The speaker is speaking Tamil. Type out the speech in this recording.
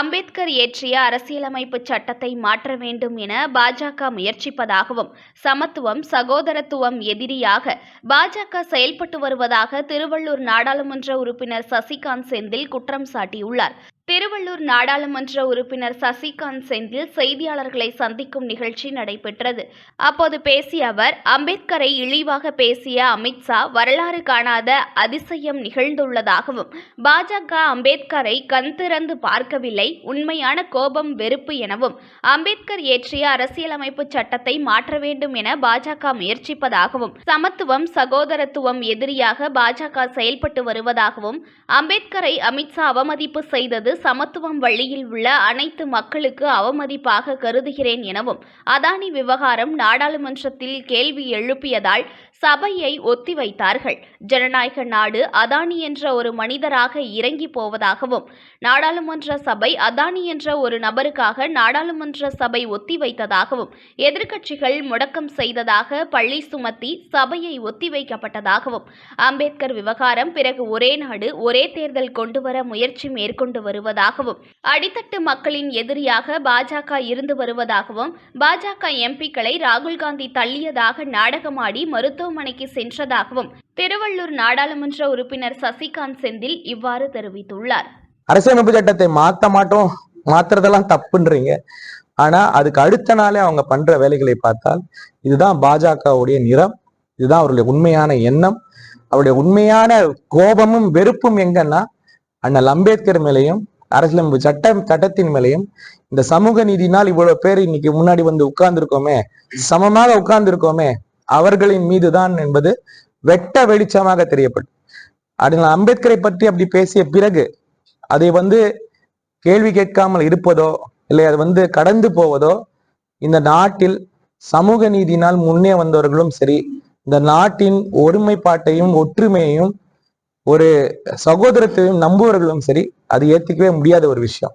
அம்பேத்கர் இயற்றிய அரசியலமைப்பு சட்டத்தை மாற்ற வேண்டும் என பாஜக முயற்சிப்பதாகவும் சமத்துவம் சகோதரத்துவம் எதிரியாக பாஜக செயல்பட்டு வருவதாக திருவள்ளூர் நாடாளுமன்ற உறுப்பினர் சசிகாந்த் செந்தில் குற்றம் சாட்டியுள்ளார். திருவள்ளூர் நாடாளுமன்ற உறுப்பினர் சசிகாந்த் செந்தில் செய்தியாளர்களை சந்திக்கும் நிகழ்ச்சி நடைபெற்றது. அப்போது பேசிய அவர் அம்பேத்கரை இழிவாக பேசிய அமித்ஷா வரலாறு காணாத அதிசயம் நிகழ்ந்துள்ளதாகவும் பாஜக அம்பேத்கரை கண் திறந்து பார்க்கவில்லை உண்மையான கோபம் வெறுப்பு எனவும் அம்பேத்கர் இயற்றிய அரசியலமைப்பு சட்டத்தை மாற்ற வேண்டும் என பாஜக முயற்சிப்பதாகவும் சமத்துவம் சகோதரத்துவம் எதிரியாக பாஜக செயல்பட்டு வருவதாகவும் அம்பேத்கரை அமித்ஷா அவமதிப்பு செய்தது சமத்துவம் வழியில் உள்ள அனைத்து மக்களுக்கு அவமதிப்பாக கருதுகிறேன் எனவும் அதானி விவகாரம் நாடாளுமன்றத்தில் கேள்வி எழுப்பியதால் சபையை ஒத்திவைத்தார்கள். ஜனநாயக நாடு அதானி என்ற ஒரு மனிதராக இறங்கி போவதாகவும் நாடாளுமன்ற சபை அதானி என்ற ஒரு நபருக்காக நாடாளுமன்ற சபை ஒத்திவைத்ததாகவும் எதிர்க்கட்சிகள் முடக்கம் செய்ததாக பள்ளி சுமத்தி சபையை ஒத்திவைக்கப்பட்டதாகவும் அம்பேத்கர் விவகாரம் பிறகு ஒரே நாடு ஒரே தேர்தல் கொண்டுவர முயற்சி மேற்கொண்டு வருவதாகவும் அடித்தட்டு மக்களின் எதிரியாக பாஜக இருந்து வருவதாகவும் பாஜக எம்பிக்களை ராகுல் காந்தி தள்ளியதாக நாடகமாடி மருத்துவமனைக்கு சென்றதாகவும் திருவள்ளூர் நாடாளுமன்ற உறுப்பினர் சசிகாந்த் செந்தில் இவ்வாறு தெரிவித்துள்ளார். அரசியலமைப்பு சட்டத்தை மாத்த மாட்டோம் மாத்துறதெல்லாம் தப்புன்றீங்க. ஆனா அதுக்கு அடுத்த நாளே அவங்க பண்ற வேலைகளை பார்த்தால் இதுதான் பாஜகவுடைய நிறம் இதுதான் அவருடைய உண்மையான எண்ணம். அவருடைய உண்மையான கோபமும் வெறுப்பும் எங்கன்னா அண்ணல் அம்பேத்கர் மேலையும் அரசியலமைப்பு சட்டம் சட்டத்தின் மேலையும் இந்த சமூக நீதினால் இவ்வளவு பேர் இன்னைக்கு முன்னாடி வந்து உட்கார்ந்துருக்கோமே சமமாக உட்கார்ந்துருக்கோமே அவர்களின் மீதுதான் என்பது வெட்ட வெளிச்சமாக தெரியப்படும். அண்ணல் அம்பேத்கரை பற்றி அப்படி பேசிய பிறகு அதை வந்து கேள்வி கேட்காமல் இருப்பதோ இல்லை அது வந்து கடந்து போவதோ இந்த நாட்டில் சமூக நீதியினால் முன்னே வந்தவர்களும் சரி இந்த நாட்டின் ஒருமைப்பாட்டையும் ஒற்றுமையையும் ஒரு சகோதரத்தையும் நம்புவர்களும் சரி அது ஏற்றுக்கவே முடியாத ஒரு விஷயம்.